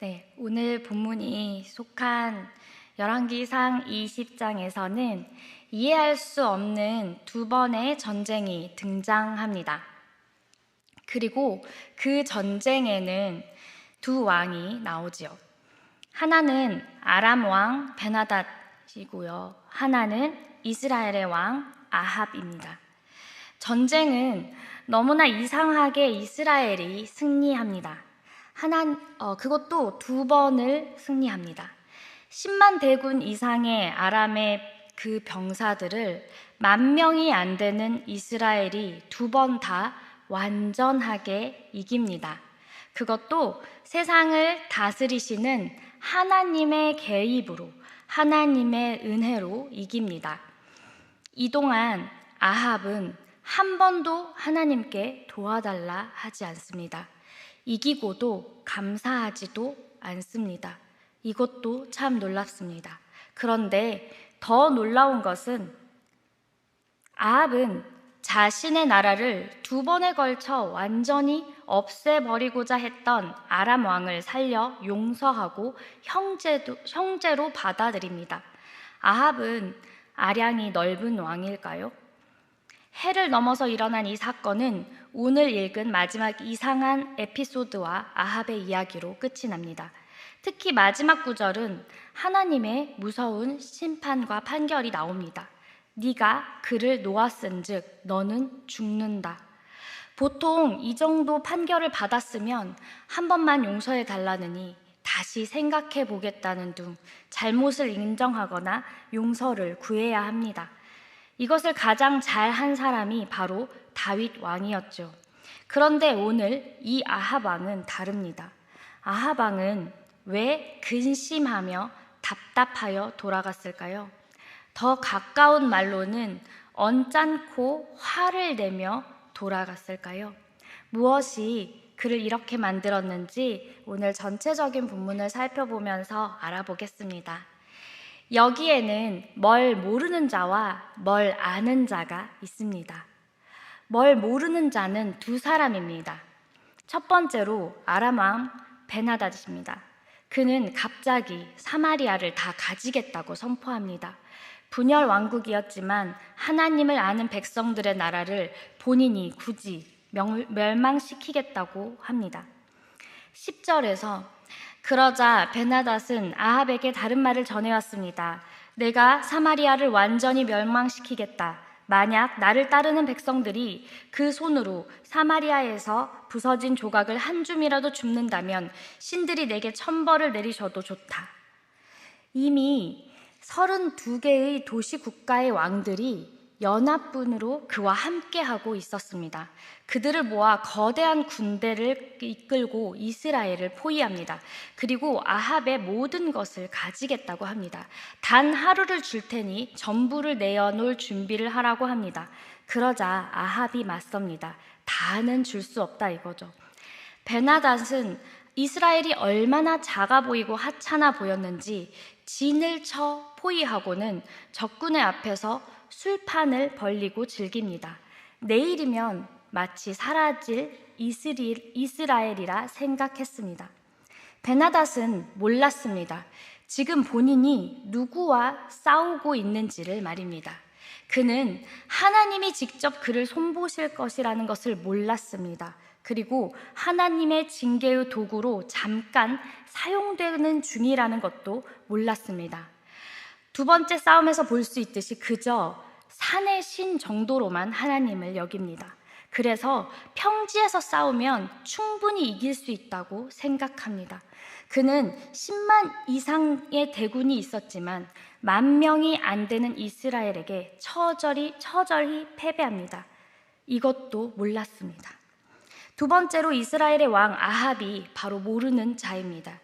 네, 오늘 본문이 속한 열왕기상 20장에서는 이해할 수 없는 두 번의 전쟁이 등장합니다. 그리고 그 전쟁에는 두 왕이 나오지요. 하나는 아람 왕 베나닷이고요. 하나는 이스라엘의 왕 아합입니다. 전쟁은 너무나 이상하게 이스라엘이 승리합니다. 하나, 어, 그것도 두 번을 승리합니다. 10만 대군 이상의 아람의 그 병사들을 만 명이 안 되는 이스라엘이 두 번 다 완전하게 이깁니다. 그것도 세상을 다스리시는 하나님의 개입으로, 하나님의 은혜로 이깁니다. 이동안 아합은 한 번도 하나님께 도와달라 하지 않습니다. 이기고도 감사하지도 않습니다. 이것도 참 놀랍습니다. 그런데 더 놀라운 것은 아합은 자신의 나라를 두 번에 걸쳐 완전히 없애버리고자 했던 아람 왕을 살려 용서하고 형제도, 형제로 받아들입니다. 아합은 아량이 넓은 왕일까요? 해를 넘어서 일어난 이 사건은 오늘 읽은 마지막 이상한 에피소드와 아합의 이야기로 끝이 납니다. 특히 마지막 구절은 하나님의 무서운 심판과 판결이 나옵니다. 네가 그를 놓았은즉 너는 죽는다. 보통 이 정도 판결을 받았으면 한 번만 용서해 달라느니 다시 생각해 보겠다는 둥 잘못을 인정하거나 용서를 구해야 합니다. 이것을 가장 잘 한 사람이 바로 다윗 왕이었죠. 그런데 오늘 이 아합 왕은 다릅니다. 아합 왕은 왜 근심하며 답답하여 돌아갔을까요? 더 가까운 말로는 언짢고 화를 내며 돌아갔을까요? 무엇이 그를 이렇게 만들었는지 오늘 전체적인 본문을 살펴보면서 알아보겠습니다. 여기에는 뭘 모르는 자와 뭘 아는 자가 있습니다. 뭘 모르는 자는 두 사람입니다. 첫 번째로 아람왕 베나다입니다. 그는 갑자기 사마리아를 다 가지겠다고 선포합니다. 분열 왕국이었지만 하나님을 아는 백성들의 나라를 본인이 굳이 멸망시키겠다고 합니다. 10절에서 그러자 베나닷은 아합에게 다른 말을 전해왔습니다. 내가 사마리아를 완전히 멸망시키겠다. 만약 나를 따르는 백성들이 그 손으로 사마리아에서 부서진 조각을 한 줌이라도 줍는다면 신들이 내게 천벌을 내리셔도 좋다. 이미 32개의 도시 국가의 왕들이 연합군으로 그와 함께하고 있었습니다. 그들을 모아 거대한 군대를 이끌고 이스라엘을 포위합니다. 그리고 아합의 모든 것을 가지겠다고 합니다. 단 하루를 줄 테니 전부를 내어놓을 준비를 하라고 합니다. 그러자 아합이 맞섭니다. 다는 줄 수 없다 이거죠. 베나닷은 이스라엘이 얼마나 작아 보이고 하찮아 보였는지 진을 쳐 포위하고는 적군의 앞에서 술판을 벌리고 즐깁니다. 내일이면 마치 사라질 이스라엘이라 생각했습니다. 베나닷은 몰랐습니다. 지금 본인이 누구와 싸우고 있는지를 말입니다. 그는 하나님이 직접 그를 손보실 것이라는 것을 몰랐습니다. 그리고 하나님의 징계의 도구로 잠깐 사용되는 중이라는 것도 몰랐습니다. 두 번째 싸움에서 볼 수 있듯이 그저 산의 신 정도로만 하나님을 여깁니다. 그래서 평지에서 싸우면 충분히 이길 수 있다고 생각합니다. 그는 10만 이상의 대군이 있었지만 만 명이 안 되는 이스라엘에게 처절히 처절히 패배합니다. 이것도 몰랐습니다. 두 번째로 이스라엘의 왕 아합이 바로 모르는 자입니다.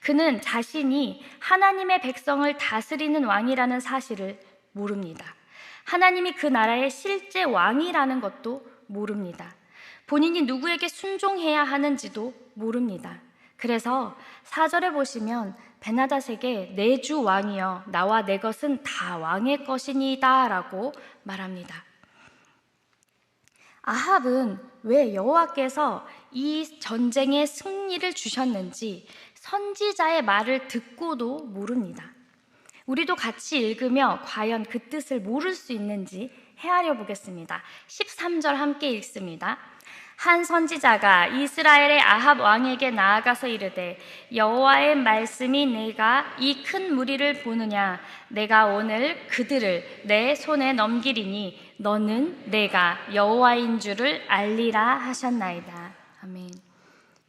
그는 자신이 하나님의 백성을 다스리는 왕이라는 사실을 모릅니다. 하나님이 그 나라의 실제 왕이라는 것도 모릅니다. 본인이 누구에게 순종해야 하는지도 모릅니다. 그래서 사절에 보시면 베나닷에게 내 주 왕이여 나와 내 것은 다 왕의 것이니다라고 말합니다. 아합은 왜 여호와께서 이 전쟁의 승리를 주셨는지 선지자의 말을 듣고도 모릅니다. 우리도 같이 읽으며 과연 그 뜻을 모를 수 있는지 헤아려 보겠습니다. 13절 함께 읽습니다. 한 선지자가 이스라엘의 아합 왕에게 나아가서 이르되 여호와의 말씀이 내가 이 큰 무리를 보느냐 내가 오늘 그들을 내 손에 넘기리니 너는 내가 여호와인 줄을 알리라 하셨나이다. 아멘.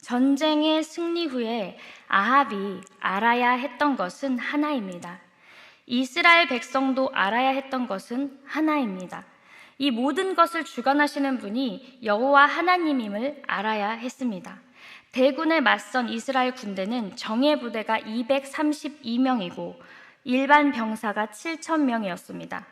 전쟁의 승리 후에 아합이 알아야 했던 것은 하나입니다. 이스라엘 백성도 알아야 했던 것은 하나입니다. 이 모든 것을 주관하시는 분이 여호와 하나님임을 알아야 했습니다. 대군에 맞선 이스라엘 군대는 정예 부대가 232명이고 일반 병사가 7,000명이었습니다.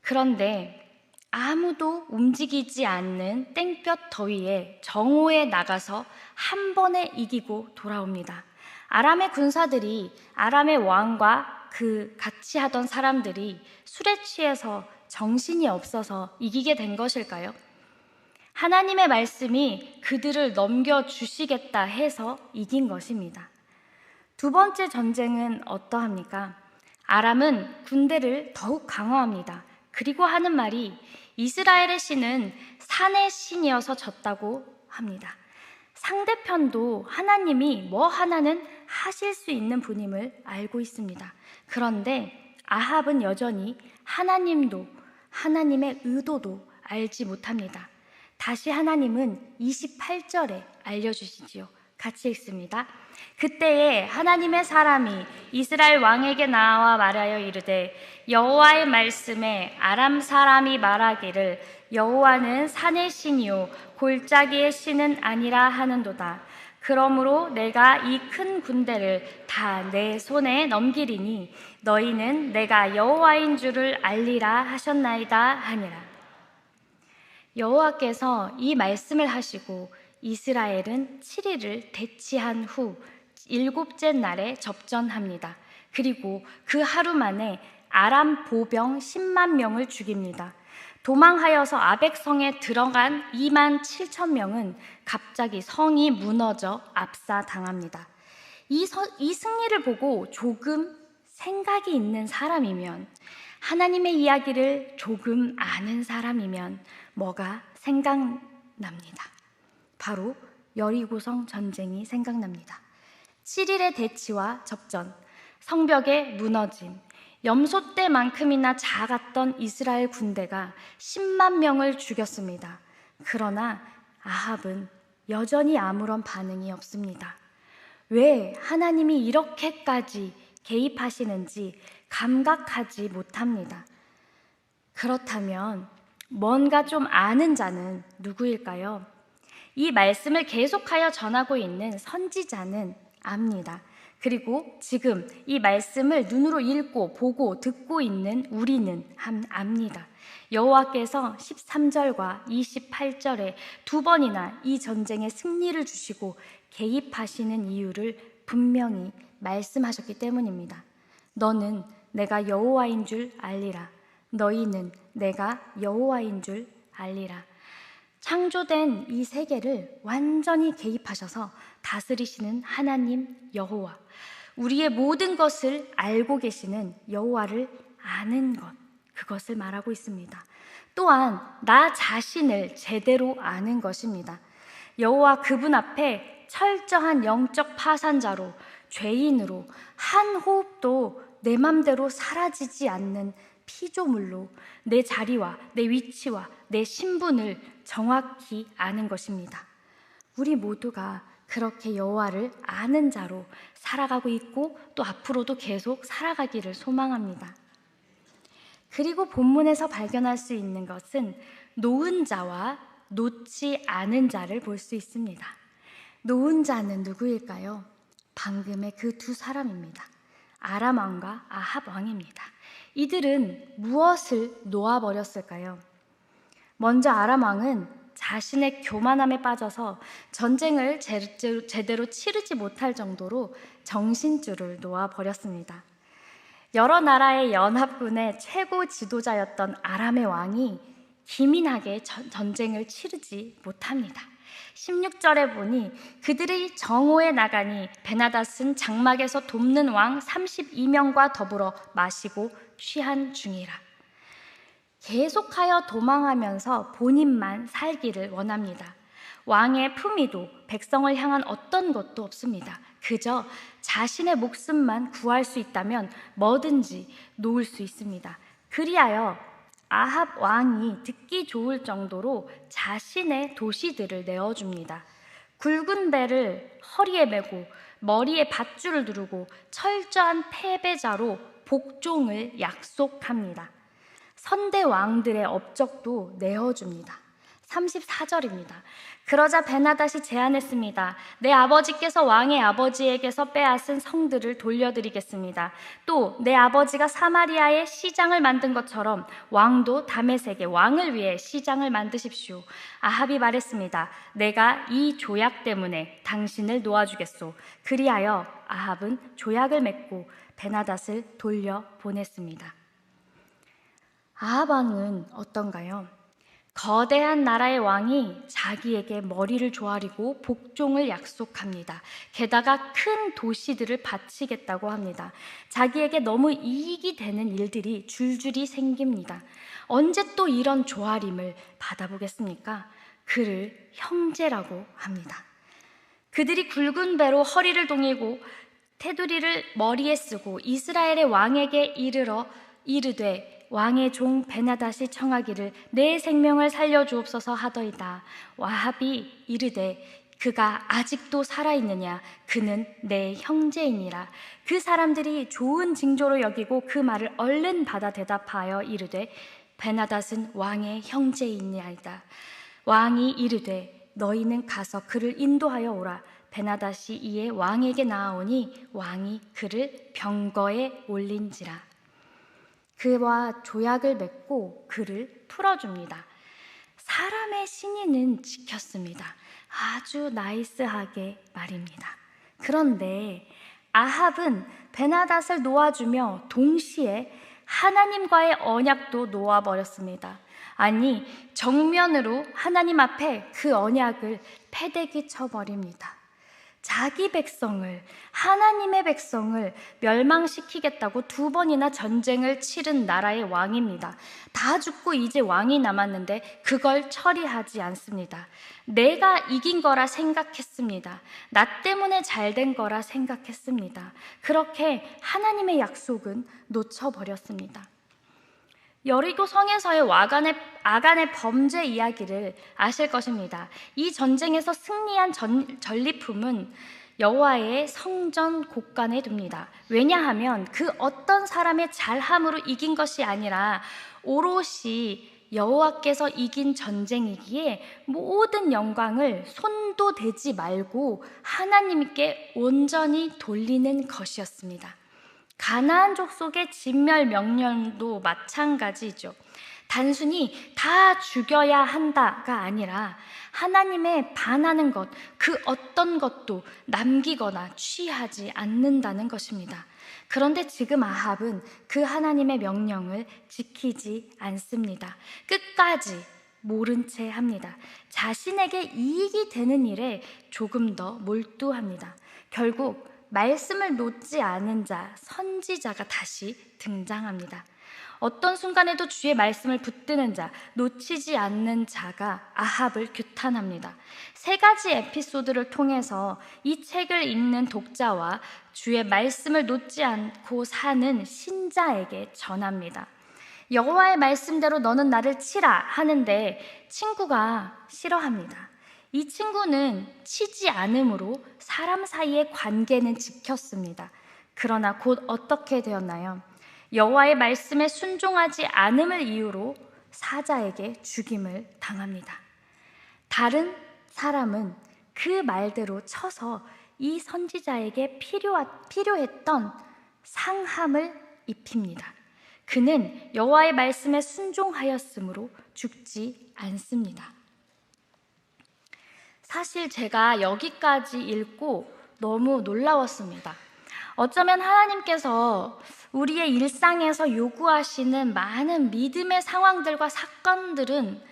그런데 아무도 움직이지 않는 땡볕 더위에 정오에 나가서 한 번에 이기고 돌아옵니다. 아람의 군사들이 아람의 왕과 그 같이 하던 사람들이 술에 취해서 정신이 없어서 이기게 된 것일까요? 하나님의 말씀이 그들을 넘겨주시겠다 해서 이긴 것입니다. 두 번째 전쟁은 어떠합니까? 아람은 군대를 더욱 강화합니다. 그리고 하는 말이 이스라엘의 신은 산의 신이어서 졌다고 합니다. 상대편도 하나님이 뭐 하나는 하실 수 있는 분임을 알고 있습니다. 그런데 아합은 여전히 하나님도 하나님의 의도도 알지 못합니다. 다시 하나님은 28절에 알려주시지요. 같이 읽습니다. 그때에 하나님의 사람이 이스라엘 왕에게 나와 말하여 이르되 여호와의 말씀에 아람 사람이 말하기를 여호와는 산의 신이요 골짜기의 신은 아니라 하는도다. 그러므로 내가 이 큰 군대를 다 내 손에 넘기리니 너희는 내가 여호와인 줄을 알리라 하셨나이다 하니라. 여호와께서 이 말씀을 하시고 이스라엘은 7일을 대치한 후 일곱째 날에 접전합니다. 그리고 그 하루 만에 아람 보병 10만 명을 죽입니다. 도망하여서 아벡성에 들어간 2만 7천 명은 갑자기 성이 무너져 압사당합니다. 이, 서, 이 승리를 보고 조금 생각이 있는 사람이면 하나님의 이야기를 조금 아는 사람이면 뭐가 생각납니다. 바로 여리고성 전쟁이 생각납니다. 7일의 대치와 접전, 성벽의 무너짐, 염소 때만큼이나 작았던 이스라엘 군대가 10만 명을 죽였습니다. 그러나 아합은 여전히 아무런 반응이 없습니다. 왜 하나님이 이렇게까지 개입하시는지 감각하지 못합니다. 그렇다면 뭔가 좀 아는 자는 누구일까요? 이 말씀을 계속하여 전하고 있는 선지자는 압니다. 그리고 지금 이 말씀을 눈으로 읽고 보고 듣고 있는 우리는 압니다. 여호와께서 13절과 28절에 두 번이나 이 전쟁의 승리를 주시고 개입하시는 이유를 분명히 말씀하셨기 때문입니다. 너는 내가 여호와인 줄 알리라. 너희는 내가 여호와인 줄 알리라. 창조된 이 세계를 완전히 개입하셔서 다스리시는 하나님 여호와. 우리의 모든 것을 알고 계시는 여호와를 아는 것. 그것을 말하고 있습니다. 또한 나 자신을 제대로 아는 것입니다. 여호와 그분 앞에 철저한 영적 파산자로 죄인으로 한 호흡도 내 맘대로 사라지지 않는 피조물로 내 자리와 내 위치와 내 신분을 정확히 아는 것입니다. 우리 모두가 그렇게 여호와를 아는 자로 살아가고 있고 또 앞으로도 계속 살아가기를 소망합니다. 그리고 본문에서 발견할 수 있는 것은 놓은 자와 놓지 않은 자를 볼 수 있습니다. 놓은 자는 누구일까요? 방금의 그 두 사람입니다. 아람 왕과 아합 왕입니다. 이들은 무엇을 놓아버렸을까요? 먼저 아람 왕은 자신의 교만함에 빠져서 전쟁을 제대로 치르지 못할 정도로 정신줄을 놓아버렸습니다. 여러 나라의 연합군의 최고 지도자였던 아람의 왕이 기민하게 전쟁을 치르지 못합니다. 16절에 보니 그들의 정오에 나가니 베나닷은 장막에서 돕는 왕 32명과 더불어 마시고 취한 중이라. 계속하여 도망하면서 본인만 살기를 원합니다. 왕의 품위도 백성을 향한 어떤 것도 없습니다. 그저 자신의 목숨만 구할 수 있다면 뭐든지 놓을 수 있습니다. 그리하여 아합 왕이 듣기 좋을 정도로 자신의 도시들을 내어줍니다. 굵은 배를 허리에 메고 머리에 밧줄을 두르고 철저한 패배자로 복종을 약속합니다. 선대 왕들의 업적도 내어줍니다. 34절입니다. 그러자 베나닷이 제안했습니다. 내 아버지께서 왕의 아버지에게서 빼앗은 성들을 돌려드리겠습니다. 또 내 아버지가 사마리아에 시장을 만든 것처럼 왕도 다메섹에 왕을 위해 시장을 만드십시오. 아합이 말했습니다. 내가 이 조약 때문에 당신을 놓아주겠소. 그리하여 아합은 조약을 맺고 베나닷을 돌려 보냈습니다. 아합 왕은 어떤가요? 거대한 나라의 왕이 자기에게 머리를 조아리고 복종을 약속합니다. 게다가 큰 도시들을 바치겠다고 합니다. 자기에게 너무 이익이 되는 일들이 줄줄이 생깁니다. 언제 또 이런 조아림을 받아보겠습니까? 그를 형제라고 합니다. 그들이 굵은 배로 허리를 동이고 테두리를 머리에 쓰고 이스라엘의 왕에게 이르러 이르되 왕의 종 베나닷이 청하기를 내 생명을 살려 주옵소서 하더이다. 와합이 이르되 그가 아직도 살아있느냐? 그는 내 형제이니라. 그 사람들이 좋은 징조로 여기고 그 말을 얼른 받아 대답하여 이르되 베나닷은 왕의 형제이니이다. 왕이 이르되 너희는 가서 그를 인도하여 오라. 베나닷이 이에 왕에게 나아오니 왕이 그를 병거에 올린지라. 그와 조약을 맺고 그를 풀어줍니다. 사람의 신의는 지켰습니다. 아주 나이스하게 말입니다. 그런데 아합은 베나닷을 놓아주며 동시에 하나님과의 언약도 놓아버렸습니다. 아니, 정면으로 하나님 앞에 그 언약을 패대기 쳐버립니다. 자기 백성을, 하나님의 백성을 멸망시키겠다고 두 번이나 전쟁을 치른 나라의 왕입니다. 다 죽고 이제 왕이 남았는데 그걸 처리하지 않습니다. 내가 이긴 거라 생각했습니다. 나 때문에 잘 된 거라 생각했습니다. 그렇게 하나님의 약속은 놓쳐버렸습니다. 여리고 성에서의 와간의, 아간의 범죄 이야기를 아실 것입니다. 이 전쟁에서 승리한 전, 전리품은 여호와의 성전 곳간에 둡니다. 왜냐하면 그 어떤 사람의 잘함으로 이긴 것이 아니라 오롯이 여호와께서 이긴 전쟁이기에 모든 영광을 손도 대지 말고 하나님께 온전히 돌리는 것이었습니다. 가나안 족속의 진멸 명령도 마찬가지죠. 단순히 다 죽여야 한다가 아니라 하나님의 반하는 것, 그 어떤 것도 남기거나 취하지 않는다는 것입니다. 그런데 지금 아합은 그 하나님의 명령을 지키지 않습니다. 끝까지 모른 채 합니다. 자신에게 이익이 되는 일에 조금 더 몰두합니다. 결국 말씀을 놓지 않은 자, 선지자가 다시 등장합니다. 어떤 순간에도 주의 말씀을 붙드는 자, 놓치지 않는 자가 아합을 규탄합니다. 세 가지 에피소드를 통해서 이 책을 읽는 독자와 주의 말씀을 놓지 않고 사는 신자에게 전합니다. 여호와의 말씀대로 너는 나를 치라 하는데 친구가 싫어합니다. 이 친구는 치지 않으므로 사람 사이의 관계는 지켰습니다. 그러나 곧 어떻게 되었나요? 여호와의 말씀에 순종하지 않음을 이유로 사자에게 죽임을 당합니다. 다른 사람은 그 말대로 쳐서 이 선지자에게 필요하, 필요했던 상함을 입힙니다. 그는 여호와의 말씀에 순종하였으므로 죽지 않습니다. 사실 제가 여기까지 읽고 너무 놀라웠습니다. 어쩌면 하나님께서 우리의 일상에서 요구하시는 많은 믿음의 상황들과 사건들은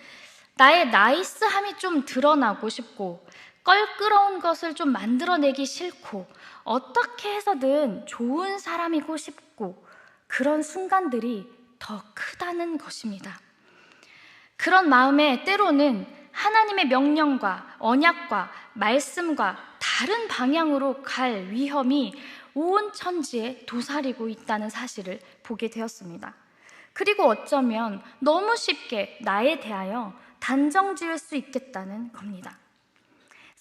나의 나이스함이 좀 드러나고 싶고 껄끄러운 것을 좀 만들어내기 싫고 어떻게 해서든 좋은 사람이고 싶고 그런 순간들이 더 크다는 것입니다. 그런 마음에 때로는 하나님의 명령과 언약과 말씀과 다른 방향으로 갈 위험이 온 천지에 도사리고 있다는 사실을 보게 되었습니다. 그리고 어쩌면 너무 쉽게 나에 대하여 단정 지을 수 있겠다는 겁니다.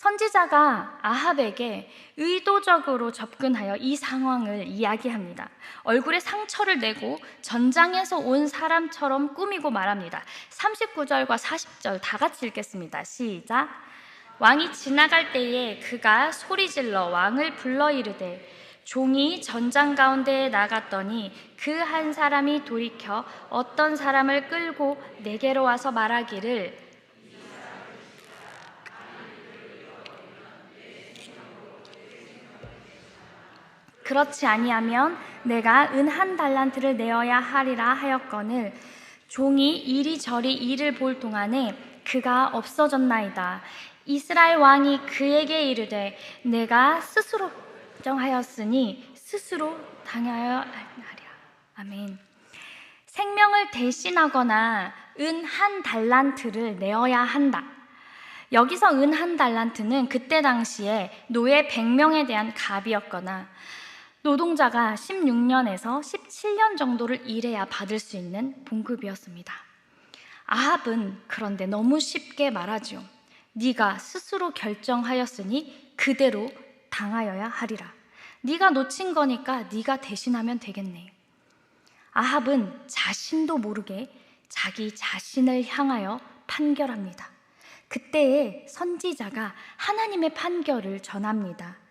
선지자가 아합에게 의도적으로 접근하여 이 상황을 이야기합니다. 얼굴에 상처를 내고 전장에서 온 사람처럼 꾸미고 말합니다. 39절과 40절 다 같이 읽겠습니다. 시작. 왕이 지나갈 때에 그가 소리질러 왕을 불러 이르되 종이 전장 가운데에 나갔더니 그 한 사람이 돌이켜 어떤 사람을 끌고 내게로 와서 말하기를 그렇지 아니하면 내가 은 한 달란트를 내어야 하리라 하였거늘 종이 이리저리 일을 볼 동안에 그가 없어졌나이다. 이스라엘 왕이 그에게 이르되 내가 스스로 정하였으니 스스로 당하여 하리라. 아멘. 생명을 대신하거나 은 한 달란트를 내어야 한다. 여기서 은 한 달란트는 그때 당시에 노예 100명에 대한 갑이었거나 노동자가 16년에서 17년 정도를 일해야 받을 수 있는 봉급이었습니다. 아합은 그런데 너무 쉽게 말하죠. 네가 스스로 결정하였으니 그대로 당하여야 하리라. 네가 놓친 거니까 네가 대신하면 되겠네. 아합은 자신도 모르게 자기 자신을 향하여 판결합니다. 그때에 선지자가 하나님의 판결을 전합니다.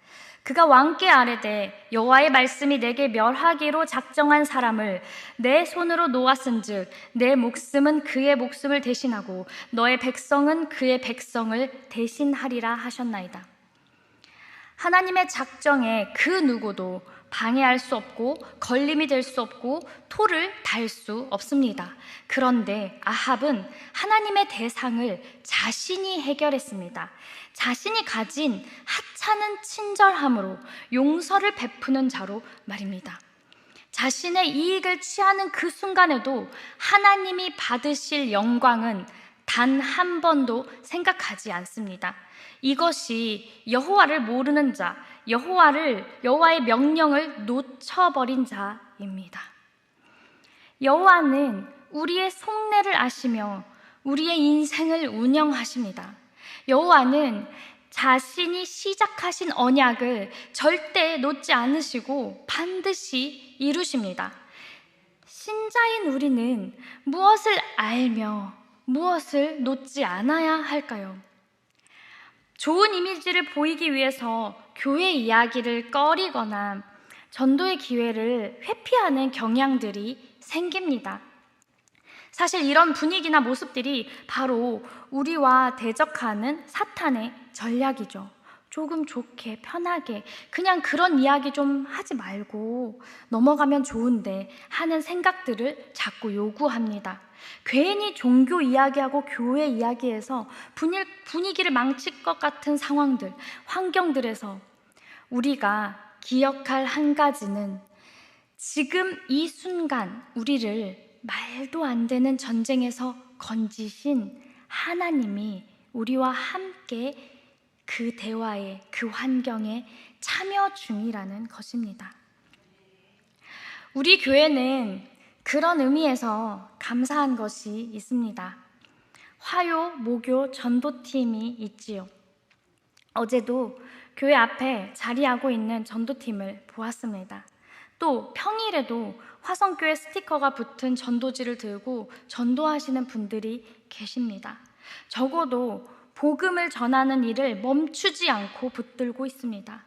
그가 왕께 아뢰되 여호와의 말씀이 내게 멸하기로 작정한 사람을 내 손으로 놓았은즉 내 목숨은 그의 목숨을 대신하고 너의 백성은 그의 백성을 대신하리라 하셨나이다. 하나님의 작정에 그 누구도 방해할 수 없고 걸림이 될 수 없고 토를 달 수 없습니다. 그런데 아합은 하나님의 대상을 자신이 해결했습니다. 자신이 가진 하찮은 친절함으로 용서를 베푸는 자로 말입니다. 자신의 이익을 취하는 그 순간에도 하나님이 받으실 영광은 단 한 번도 생각하지 않습니다. 이것이 여호와를 모르는 자, 여호와를 여호와의 명령을 놓쳐버린 자입니다. 여호와는 우리의 속내를 아시며 우리의 인생을 운영하십니다. 여호와는 자신이 시작하신 언약을 절대 놓지 않으시고 반드시 이루십니다. 신자인 우리는 무엇을 알며 무엇을 놓지 않아야 할까요? 좋은 이미지를 보이기 위해서 교회 이야기를 꺼리거나 전도의 기회를 회피하는 경향들이 생깁니다. 사실 이런 분위기나 모습들이 바로 우리와 대적하는 사탄의 전략이죠. 조금 좋게, 편하게, 그냥 그런 이야기 좀 하지 말고 넘어가면 좋은데 하는 생각들을 자꾸 요구합니다. 괜히 종교 이야기하고 교회 이야기에서 분위기를 망칠 것 같은 상황들, 환경들에서 우리가 기억할 한 가지는 지금 이 순간 우리를 말도 안 되는 전쟁에서 건지신 하나님이 우리와 함께 그 대화에, 그 환경에 참여 중이라는 것입니다. 우리 교회는 그런 의미에서 감사한 것이 있습니다. 화요, 모교, 전도팀이 있지요. 어제도 교회 앞에 자리하고 있는 전도팀을 보았습니다. 또 평일에도 화성교회 스티커가 붙은 전도지를 들고 전도하시는 분들이 계십니다. 적어도 복음을 전하는 일을 멈추지 않고 붙들고 있습니다.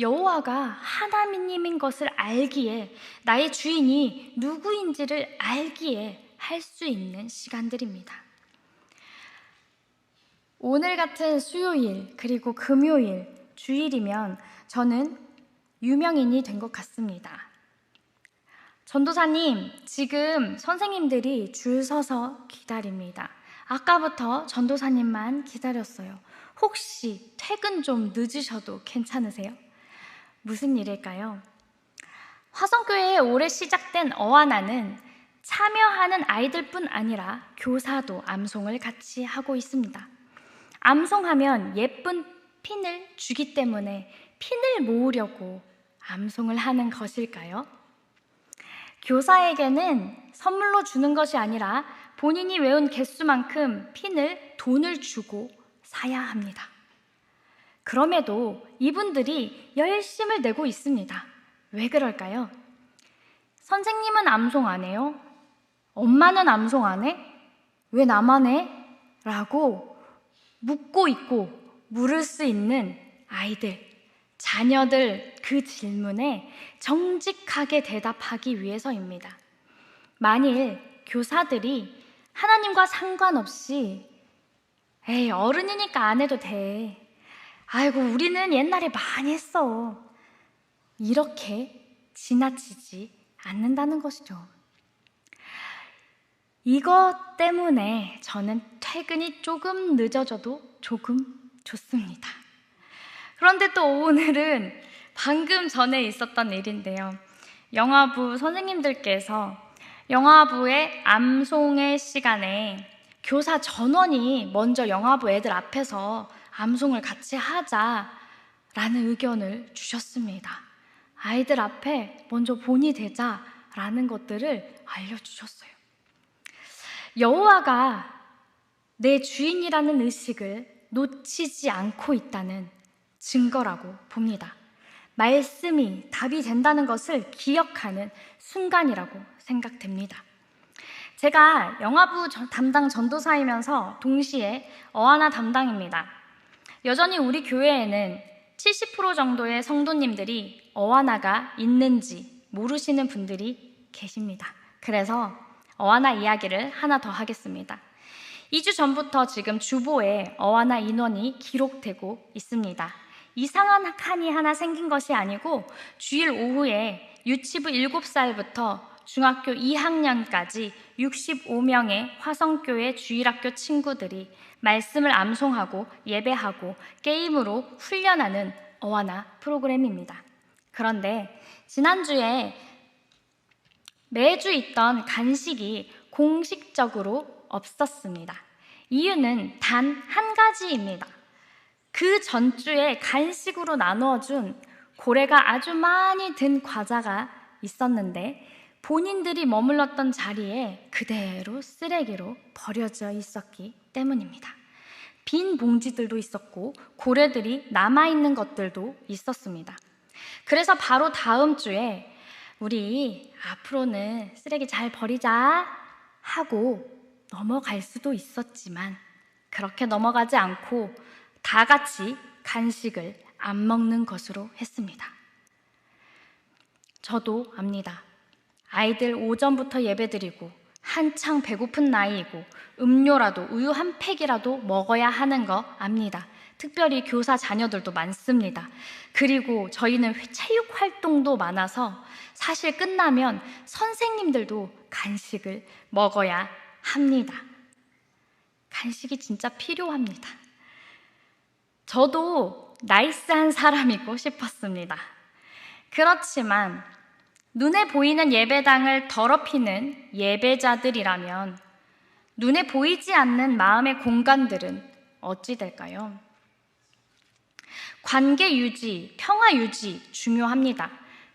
여호와가 하나님인 것을 알기에 나의 주인이 누구인지를 알기에 할 수 있는 시간들입니다. 오늘 같은 수요일 그리고 금요일 주일이면 저는 유명인이 된 것 같습니다. 전도사님, 지금 선생님들이 줄 서서 기다립니다. 아까부터 전도사님만 기다렸어요. 혹시 퇴근 좀 늦으셔도 괜찮으세요? 무슨 일일까요? 화성교회에 올해 시작된 어와나는 참여하는 아이들뿐 아니라 교사도 암송을 같이 하고 있습니다. 암송하면 예쁜 핀을 주기 때문에 핀을 모으려고 암송을 하는 것일까요? 교사에게는 선물로 주는 것이 아니라 본인이 외운 개수만큼 핀을 돈을 주고 사야 합니다. 그럼에도 이분들이 열심을 내고 있습니다. 왜 그럴까요? 선생님은 암송 안 해요? 엄마는 암송 안 해? 왜 나만 해? 라고 묻고 있고 물을 수 있는 아이들, 자녀들 그 질문에 정직하게 대답하기 위해서입니다. 만일 교사들이 하나님과 상관없이 에이, 어른이니까 안 해도 돼. 아이고, 우리는 옛날에 많이 했어. 이렇게 지나치지 않는다는 것이죠. 이것 때문에 저는 퇴근이 조금 늦어져도 조금 좋습니다. 그런데 또 오늘은 방금 전에 있었던 일인데요. 영화부 선생님들께서 영화부의 암송의 시간에 교사 전원이 먼저 영화부 애들 앞에서 암송을 같이 하자라는 의견을 주셨습니다. 아이들 앞에 먼저 본이 되자라는 것들을 알려주셨어요. 여호와가 내 주인이라는 의식을 놓치지 않고 있다는 증거라고 봅니다. 말씀이 답이 된다는 것을 기억하는 순간이라고 생각됩니다. 제가 영화부 담당 전도사이면서 동시에 어하나 담당입니다. 여전히 우리 교회에는 70% 정도의 성도님들이 어하나가 있는지 모르시는 분들이 계십니다. 그래서 어하나 이야기를 하나 더 하겠습니다. 2주 전부터 지금 주보에 어하나 인원이 기록되고 있습니다. 이상한 칸이 하나 생긴 것이 아니고 주일 오후에 유치부 7살부터 중학교 2학년까지 65명의 화성교회 주일학교 친구들이 말씀을 암송하고 예배하고 게임으로 훈련하는 어와나 프로그램입니다. 그런데 지난주에 매주 있던 간식이 공식적으로 없었습니다. 이유는 단 한 가지입니다. 그 전주에 간식으로 나누어 준 고래가 아주 많이 든 과자가 있었는데 본인들이 머물렀던 자리에 그대로 쓰레기로 버려져 있었기 때문입니다. 빈 봉지들도 있었고 고래들이 남아있는 것들도 있었습니다. 그래서 바로 다음 주에 우리 앞으로는 쓰레기 잘 버리자 하고 넘어갈 수도 있었지만 그렇게 넘어가지 않고 다 같이 간식을 안 먹는 것으로 했습니다. 저도 압니다. 아이들 오전부터 예배드리고 한창 배고픈 나이이고 음료라도 우유 한 팩이라도 먹어야 하는 거 압니다. 특별히 교사 자녀들도 많습니다. 그리고 저희는 체육 활동도 많아서 사실 끝나면 선생님들도 간식을 먹어야 합니다. 간식이 진짜 필요합니다. 저도 나이스한 사람이고 싶었습니다. 그렇지만 눈에 보이는 예배당을 더럽히는 예배자들이라면 눈에 보이지 않는 마음의 공간들은 어찌 될까요? 관계 유지, 평화 유지 중요합니다.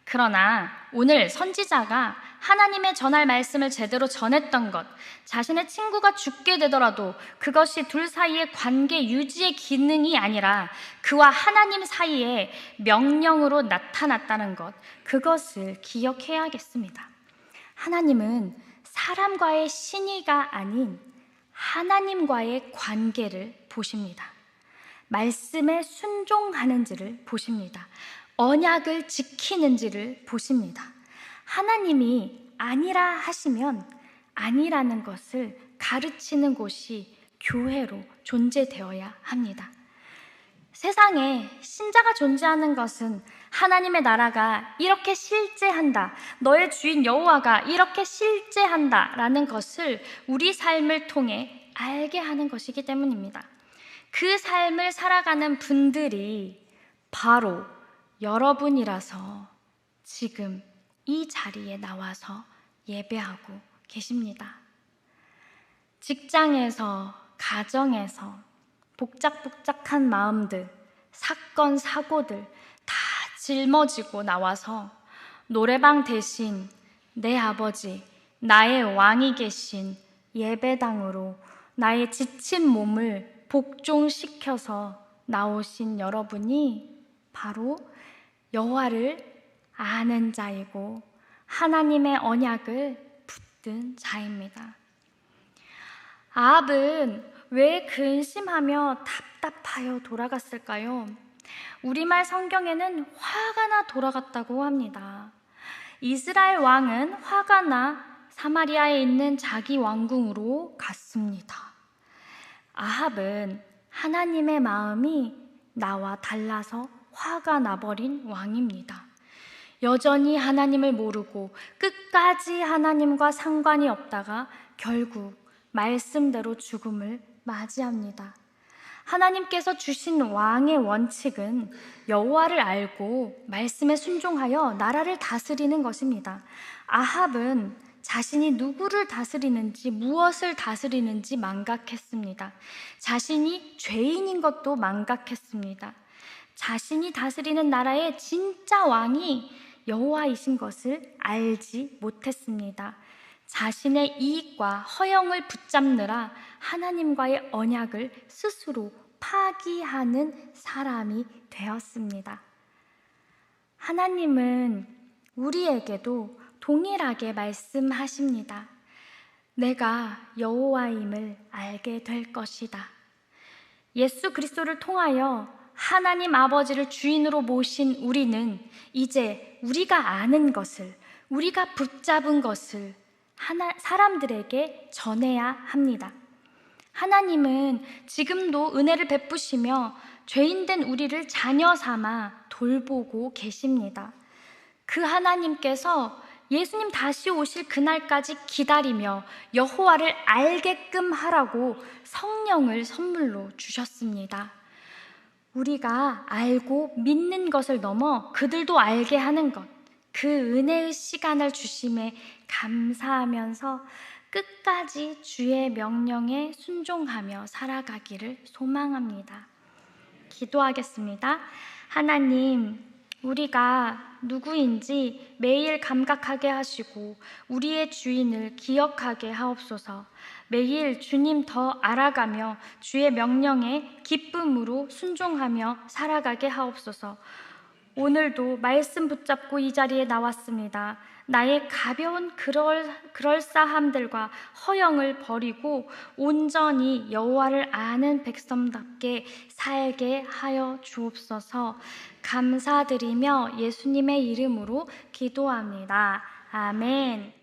그러나 오늘 선지자가 하나님의 전할 말씀을 제대로 전했던 것, 자신의 친구가 죽게 되더라도 그것이 둘 사이의 관계 유지의 기능이 아니라 그와 하나님 사이에 명령으로 나타났다는 것, 그것을 기억해야겠습니다. 하나님은 사람과의 신의가 아닌 하나님과의 관계를 보십니다. 말씀에 순종하는지를 보십니다. 언약을 지키는지를 보십니다. 하나님이 아니라 하시면 아니라는 것을 가르치는 곳이 교회로 존재되어야 합니다. 세상에 신자가 존재하는 것은 하나님의 나라가 이렇게 실제한다. 너의 주인 여호와가 이렇게 실제한다라는 것을 우리 삶을 통해 알게 하는 것이기 때문입니다. 그 삶을 살아가는 분들이 바로 여러분이라서 지금 이 자리에 나와서 예배하고 계십니다. 직장에서, 가정에서 복작복작한 마음들, 사건, 사고들 다 짊어지고 나와서 노래방 대신 내 아버지, 나의 왕이 계신 예배당으로 나의 지친 몸을 복종시켜서 나오신 여러분이 바로 여호와를 아는 자이고 하나님의 언약을 붙든 자입니다. 아합은 왜 근심하며 답답하여 돌아갔을까요? 우리말 성경에는 화가 나 돌아갔다고 합니다. 이스라엘 왕은 화가 나 사마리아에 있는 자기 왕궁으로 갔습니다. 아합은 하나님의 마음이 나와 달라서 화가 나버린 왕입니다. 여전히 하나님을 모르고 끝까지 하나님과 상관이 없다가 결국 말씀대로 죽음을 맞이합니다. 하나님께서 주신 왕의 원칙은 여호와를 알고 말씀에 순종하여 나라를 다스리는 것입니다. 아합은 자신이 누구를 다스리는지 무엇을 다스리는지 망각했습니다. 자신이 죄인인 것도 망각했습니다. 자신이 다스리는 나라의 진짜 왕이 여호와이신 것을 알지 못했습니다. 자신의 이익과 허영을 붙잡느라 하나님과의 언약을 스스로 파기하는 사람이 되었습니다. 하나님은 우리에게도 동일하게 말씀하십니다. 내가 여호와임을 알게 될 것이다. 예수 그리스도를 통하여 하나님 아버지를 주인으로 모신 우리는 이제 우리가 아는 것을, 우리가 붙잡은 것을 하나, 사람들에게 전해야 합니다. 하나님은 지금도 은혜를 베푸시며 죄인된 우리를 자녀 삼아 돌보고 계십니다. 그 하나님께서 예수님 다시 오실 그날까지 기다리며 여호와를 알게끔 하라고 성령을 선물로 주셨습니다. 우리가 알고 믿는 것을 넘어 그들도 알게 하는 것, 그 은혜의 시간을 주심에 감사하면서 끝까지 주의 명령에 순종하며 살아가기를 소망합니다. 기도하겠습니다. 하나님, 우리가 누구인지 매일 감각하게 하시고 우리의 주인을 기억하게 하옵소서. 매일 주님 더 알아가며 주의 명령에 기쁨으로 순종하며 살아가게 하옵소서. 오늘도 말씀 붙잡고 이 자리에 나왔습니다. 나의 가벼운 그럴, 그럴싸함들과 허영을 버리고 온전히 여호와를 아는 백성답게 살게 하여 주옵소서. 감사드리며 예수님의 이름으로 기도합니다. 아멘.